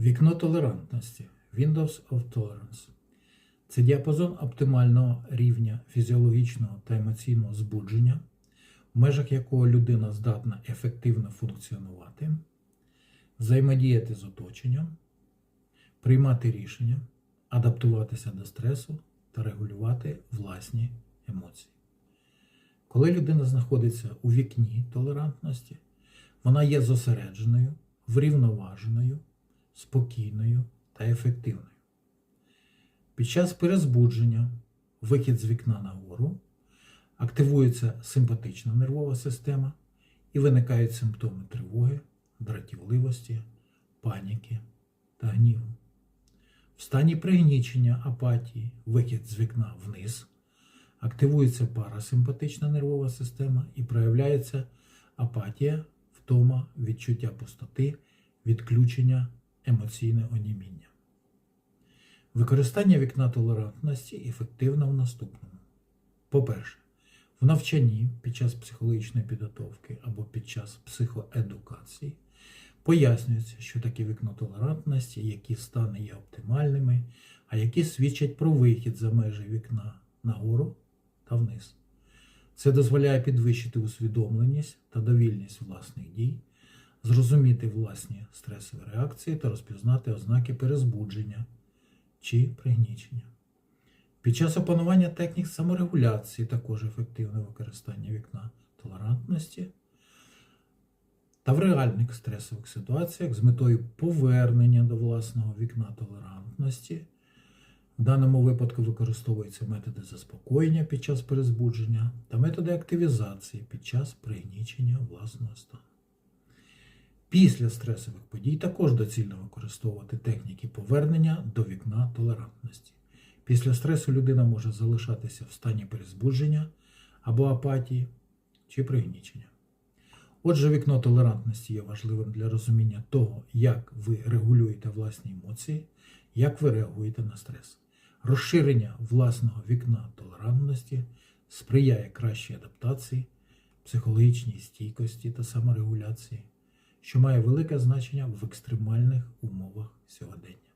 Вікно толерантності Windows of Tolerance це діапазон оптимального рівня фізіологічного та емоційного збудження, в межах якого людина здатна ефективно функціонувати, взаємодіяти з оточенням, приймати рішення, адаптуватися до стресу та регулювати власні емоції. Коли людина знаходиться у вікні толерантності, вона є зосередженою, врівноваженою, спокійною та ефективною. Під час перезбудження, вихід з вікна нагору, активується симпатична нервова система і виникають симптоми тривоги, дратівливості, паніки та гніву. В стані пригнічення апатії, вихід з вікна вниз, активується парасимпатична нервова система і проявляється апатія, втома, відчуття пустоти, відключення, емоційне оніміння. Використання вікна толерантності ефективно в наступному. По-перше, в навчанні під час психологічної підготовки або під час психоедукації пояснюється, що таке вікно толерантності, які стани є оптимальними, а які свідчать про вихід за межі вікна нагору та вниз. Це дозволяє підвищити усвідомленість та довільність власних дій, зрозуміти власні стресові реакції та розпізнати ознаки перезбудження чи пригнічення. Під час опанування технік саморегуляції також ефективне використання вікна толерантності та в реальних стресових ситуаціях з метою повернення до власного вікна толерантності. В даному випадку використовуються методи заспокоєння під час перезбудження та методи активізації під час пригнічення власного стану. Після стресових подій також доцільно використовувати техніки повернення до вікна толерантності. Після стресу людина може залишатися в стані перезбудження або апатії чи пригнічення. Отже, вікно толерантності є важливим для розуміння того, як ви регулюєте власні емоції, як ви реагуєте на стрес. Розширення власного вікна толерантності сприяє кращій адаптації, психологічній стійкості та саморегуляції, що має велике значення в екстремальних умовах сьогодення.